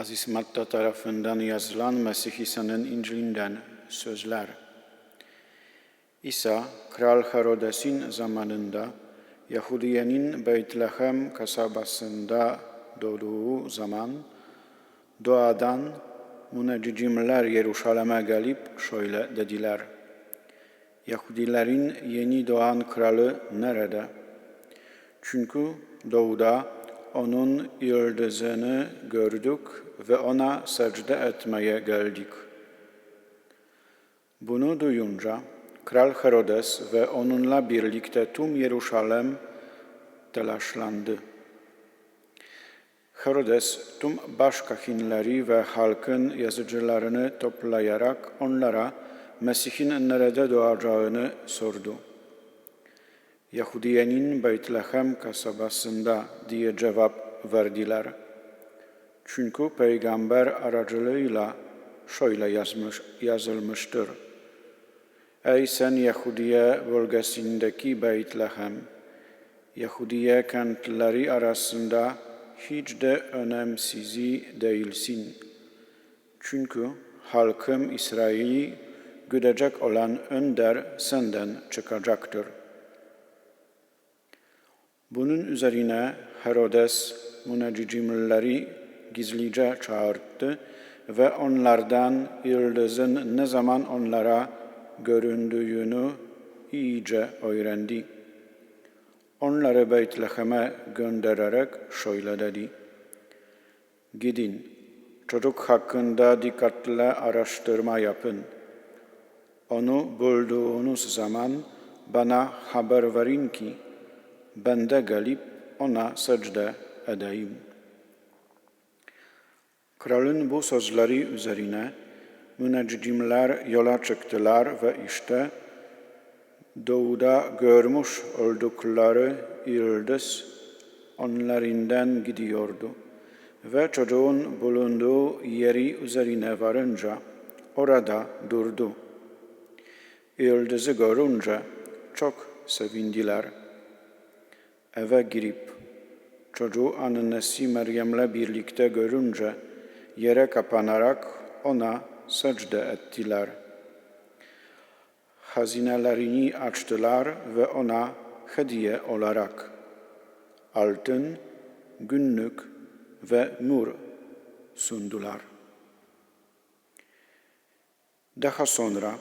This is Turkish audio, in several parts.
Aziz Matta tarafından yazılan Mesih İsa'nın İncil'inden sözler. İsa, Kral Herodes'in zamanında Yahudiye'nin Beytlehem kasabasında doğduğu zaman doğadan müneccimler Yeruşalim'e gelip şöyle dediler. Yahudilerin yeni doğan kralı nerede? Çünkü doğuda onun yıldızını gördük ve ona secde etmeye geldik. Bunu duyunca Kral Herodes ve onunla birlikte tüm Yeruşalem telaşlandı. Herodes tüm başkahinleri ve halkın yazıcılarını toplayarak onlara Mesih'in nerede doğacağını sordu. Yahudiye'nin Beytlehem kasabasında diye cevap verdiler. Çünkü peygamber aracılığıyla şöyle yazmış, yazılmıştır. Ey sen Yahudiye bölgesindeki Beytlehem, Yahudiye kentleri arasında hiç de önemsizi değilsin. Çünkü halkım İsrail'i güdecek olan önder senden çıkacaktır. Bunun üzerine Herodes müneccimleri gizlice çağırdı ve onlardan yıldızın ne zaman onlara göründüğünü iyice öğrendi. Onları Beytlehem'e göndererek şöyle dedi. Gidin, çocuk hakkında dikkatle araştırma yapın. Onu bulduğunuz zaman bana haber verin ki ben de gelip ona secde edeyim. Kralın bu sözleri üzerine müneccimler yola çıktılar ve işte doğuda görmüş oldukları yıldız onlarından gidiyordu. Ve çocuğun bulunduğu yeri üzerine varınca orada durdu. Yıldızı görünce çok sevindiler. Eve girip çocuğu annesi Meryem'le birlikte görünce yere kapanarak ona secde ettiler. Hazinelerini açtılar ve ona hediye olarak altın, günlük ve nur sundular. Daha sonra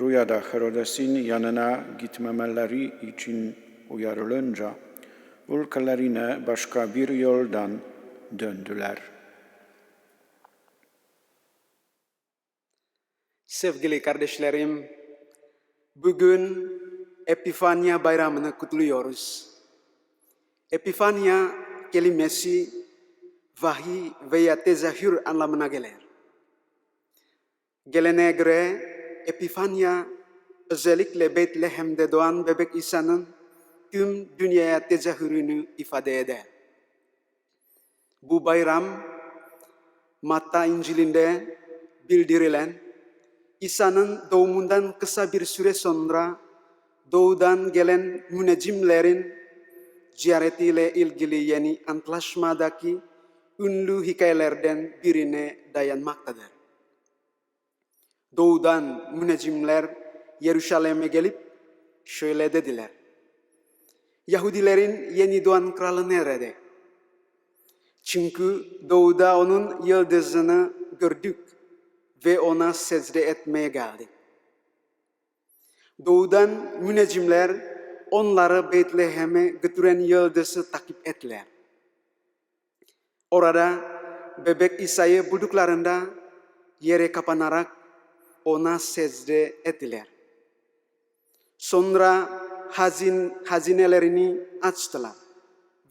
rüyada Herodes'in yanına gitmemeleri için uyarılınca ülkelerine başka bir yoldan döndüler. Sevgili kardeşlerim, bugün Epifania Bayramı'nı kutluyoruz. Epifania kelimesi vahiy veya tezahür anlamına gelir. Geleneğe göre Epifania özellikle Bethlehem'de doğan bebek İsa'nın tüm dünyaya tezahürünü ifade eder. Bu bayram Matta İncil'inde bildirilen İsa'nın doğumundan kısa bir süre sonra doğudan gelen müneccimlerin ziyaretiyle ilgili yeni antlaşmadaki ünlü hikayelerden birine dayanmaktadır. Doğudan müneccimler Yeruşalim'e gelip şöyle dediler. Yahudilerin yeni doğan kralı nerede? Çünkü doğuda onun yıldızını gördük ve ona secde etmeye geldik. Doğudan müneccimler onları Betlehem'e götüren yıldızı takip ettiler. Orada bebek İsa'yı bulduklarında yere kapanarak ona secde ettiler. Sonra hazin, hazinelerini açtılar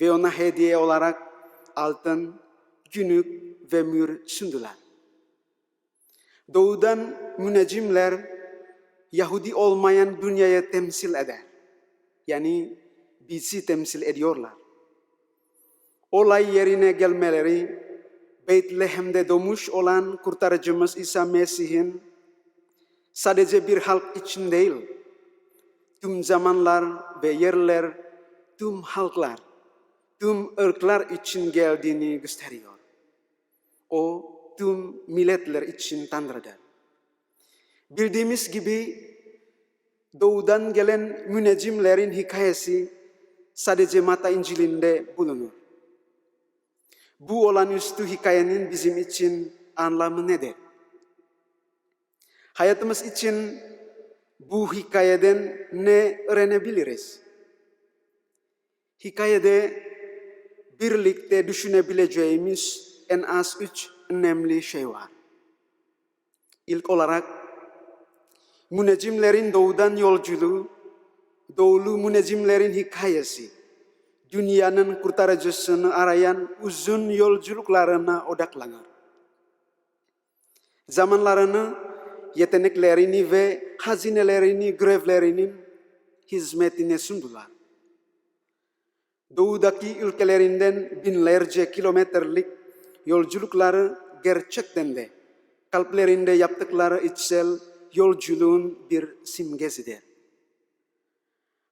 ve ona hediye olarak altın, günlük ve mür sundular. Doğudan müneccimler Yahudi olmayan dünyayı temsil eder. Yani bizi temsil ediyorlar. Olay yerine gelmeleri Beytlehem'de doğmuş olan kurtarıcımız İsa Mesih'in sadece bir halk için değil, tüm zamanlar ve yerler, tüm halklar, tüm ırklar için geldiğini gösteriyor. O tüm milletler için Tanrı'dır. Bildiğimiz gibi doğudan gelen müneccimlerin hikayesi sadece Mata İncil'inde bulunur. Bu olağanüstü hikayenin bizim için anlamı nedir? Hayatımız için bu hikayeden ne öğrenebiliriz? Hikayede birlikte düşünebileceğimiz en az üç önemli şey var. İlk olarak müneccimlerin doğudan yolculuğu, doğulu müneccimlerin hikayesi, dünyanın kurtarıcısını arayan uzun yolculuklarına odaklanır. Zamanlarını, yeteneklerini ve hazinelerini görevlerinin hizmetine sundular. Doğudaki ülkelerinden binlerce kilometrelik yolculukları gerçekten de kalplerinde yaptıkları içsel yolculuğun bir simgesidir.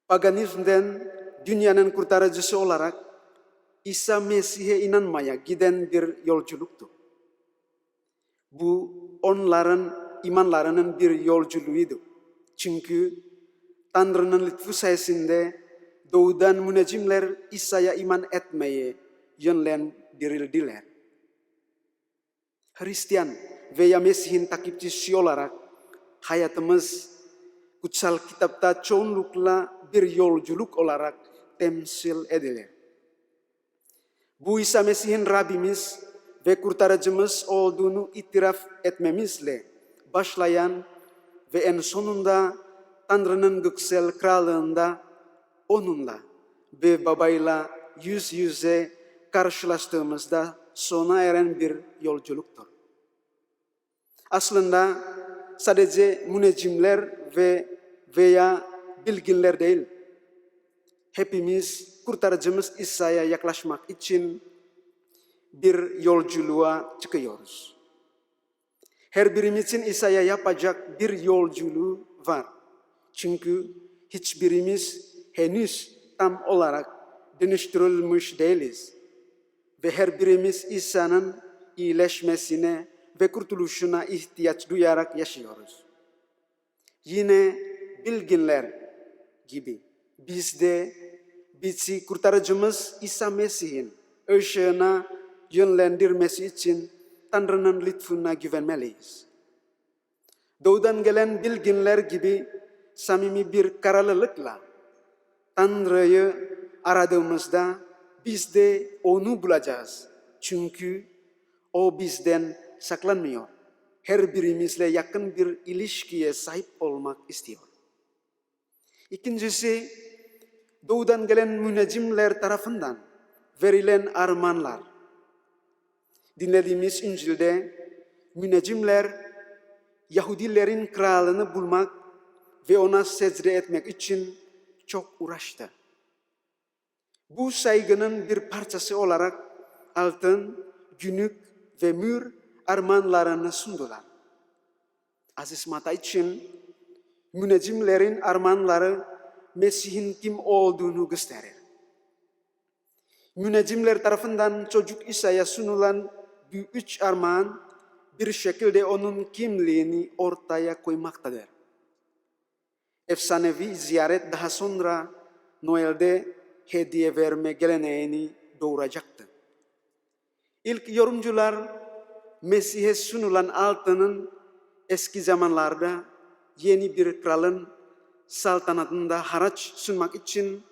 Paganizmden dünyanın kurtarıcısı olarak İsa Mesih'e inanmaya giden bir yolculuktu. Bu onların imanlarının bir yolculuğuydu. Çünkü Tanrı'nın lütfu sayesinde doğudan müneccimler İsa'ya iman etmeye yönlendirildiler. Hristiyan veya Mesih'in takipçisi olarak hayatımız kutsal kitapta çoğunlukla bir yolculuk olarak temsil edilir. Bu İsa Mesih'in Rabbimiz ve kurtarıcımız olduğunu itiraf etmemizle başlayan ve en sonunda Tanrı'nın göksel krallığında onunla ve babayla yüz yüze karşılaştığımızda sona eren bir yolculuktur. Aslında sadece müneccimler ve veya bilginler değil, hepimiz kurtarıcımız İsa'ya yaklaşmak için bir yolculuğa çıkıyoruz. Her birimizin İsa'ya yapacak bir yolculuğu var. Çünkü hiçbirimiz henüz tam olarak dönüştürülmüş değiliz. Ve her birimiz İsa'nın iyileşmesine ve kurtuluşuna ihtiyaç duyarak yaşıyoruz. Yine bilginler gibi biz de bizi kurtarıcımız İsa Mesih'in ışığına yönlendirmesi için Tanrı'nın lütfuna güvenmeliyiz. Doğudan gelen bilginler gibi samimi bir kararlılıkla Tanrı'yı aradığımızda biz de onu bulacağız. Çünkü o bizden saklanmıyor. Her birimizle yakın bir ilişkiye sahip olmak istiyor. İkincisi, doğudan gelen müneccimler tarafından verilen armağanlar. Dinlediğimiz İncil'de müneccimler Yahudilerin kralını bulmak ve ona secde etmek için çok uğraştı. Bu saygının bir parçası olarak altın, günlük ve mür armağanlarını sundular. Aziz mata için müneccimlerin armağanları Mesih'in kim olduğunu gösterir. Müneccimler tarafından çocuk İsa'ya sunulan üç armağan bir şekilde onun kimliğini ortaya koymaktadır. Efsanevi ziyaret daha sonra Noel'de hediye verme geleneğini doğuracaktı. İlk yorumcular Mesih'e sunulan altının eski zamanlarda yeni bir kralın saltanatında haraç sunmak için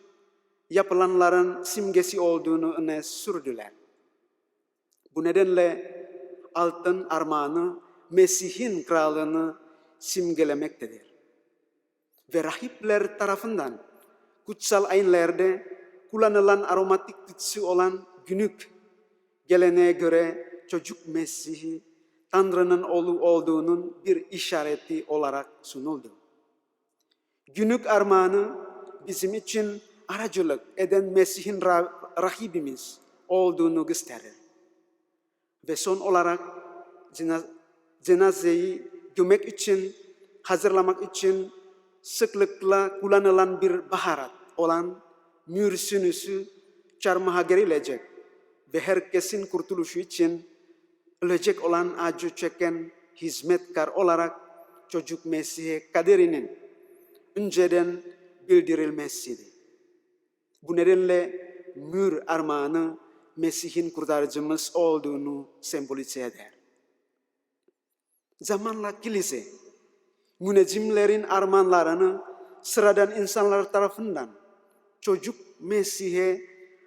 yapılanların simgesi olduğunu öne sürdüler. Bu nedenle altın armağanı Mesih'in krallığını simgelemektedir. Ve rahipler tarafından kutsal ayinlerde kullanılan aromatik tütsü olan günlük geleneğe göre çocuk Mesih'i Tanrı'nın oğlu olduğunun bir işareti olarak sunuldu. Günlük armağanı bizim için aracılık eden Mesih'in rahibimiz olduğunu gösterir. Ve son olarak cenazeyi gömek için, hazırlamak için sıklıkla kullanılan bir baharat olan mür sünüsü çarmıha gerilecek ve herkesin kurtuluşu için ölecek olan acı çeken hizmetkar olarak çocuk Mesih'e kaderinin önceden bildirilmesidir. Bu nedenle mür armağanı Mesih'in kurtarıcımız olduğunu sembolize eder. Zamanla kilise, müneccimlerin armağanlarını sıradan insanlar tarafından çocuk Mesih'e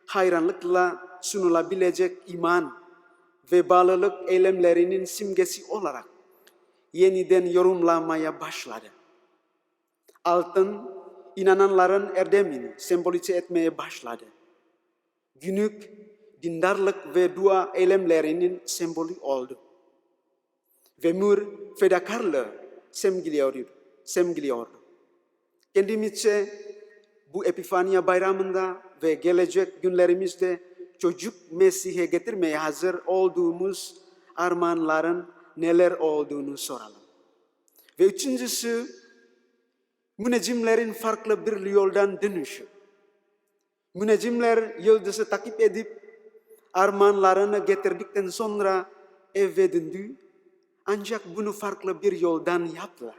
hayranlıkla sunulabilecek iman ve bağlılık eylemlerinin simgesi olarak yeniden yorumlamaya başladı. Altın, inananların erdemini sembolize etmeye başladı. Günlük dindarlık ve dua eylemlerinin sembolü oldu. Ve mür fedakarlığı semgiliyordu. semgiliyordu. Kendimizce bu Epifania bayramında ve gelecek günlerimizde çocuk Mesih'e getirmeye hazır olduğumuz armağanların neler olduğunu soralım. Ve üçüncüsü, müneccimlerin farklı bir yoldan dönüşü. Müneccimler yıldızı takip edip armağanlarını getirdikten sonra eve döndü. Ancak bunu farklı bir yoldan yaptılar.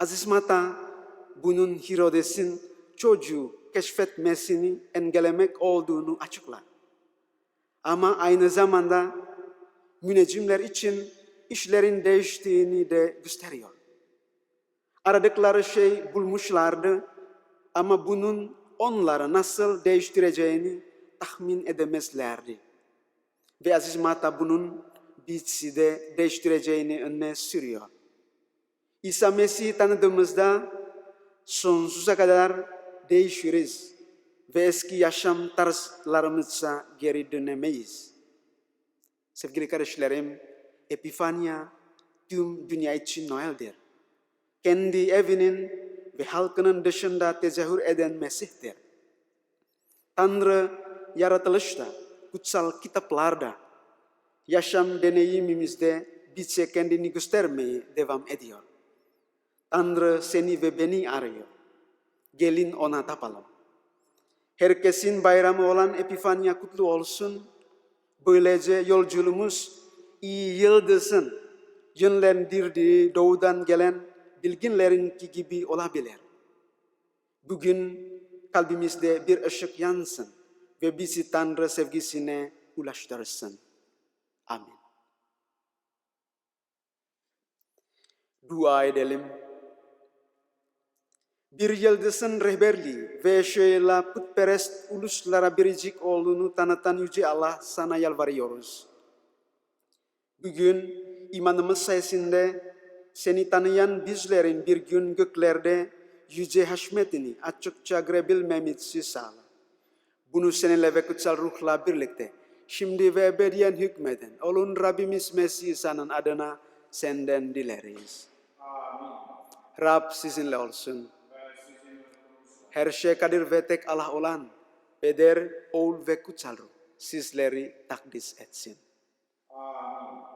Aziz mata bunun Herodes'in çocuğu keşfetmesini engellemek olduğunu açıklar. Ama aynı zamanda müneccimler için işlerin değiştiğini de gösteriyor. Aradıkları şey bulmuşlardı ama bunun onları nasıl değiştireceğini tahmin edemezlerdi. Ve Aziz Mata bunun bizi de değiştireceğini öne sürüyor. İsa Mesih tanıdığımızda sonsuza kadar değişiriz ve eski yaşam tarzlarımıza geri dönemeyiz. Sevgili kardeşlerim, Epifania tüm dünya için Noel'dir. Kendi evinin ve halkının dışında tezahür eden Mesih'tir. Tanrı yaratılışta, kutsal kitaplarda, yaşam deneyimimizde bize kendini göstermeye devam ediyor. Tanrı seni ve beni arıyor. Gelin ona tapalım. Herkesin bayramı olan Epifania kutlu olsun. Böylece yolculuğumuz iyi yıldızın yönlendirdiği doğudan gelen bilginlerinki gibi olabilir. Bugün kalbimizde bir ışık yansın ve bizi Tanrı sevgisine ulaştırsın. Amin. Dua edelim. Bir yıldızın rehberliği ve şöyle putperest uluslara biricik olduğunu tanıtan Yüce Allah sana yalvarıyoruz. Bugün imanımız sayesinde seni tanıyan bizlerin bir gün göklerde yüce haşmetini açıkça görebilmemizi sağla. Bunu seninle ve kutsal ruhla birlikte şimdi ve ebediyen hükmeden olun Rabbimiz Mesih İsa'nın adına senden dileriz. Rab sizinle olsun. Her şey kadir ve tek Allah olan Peder, Oğul ve Kutsal Ruh sizleri takdis etsin. Amin.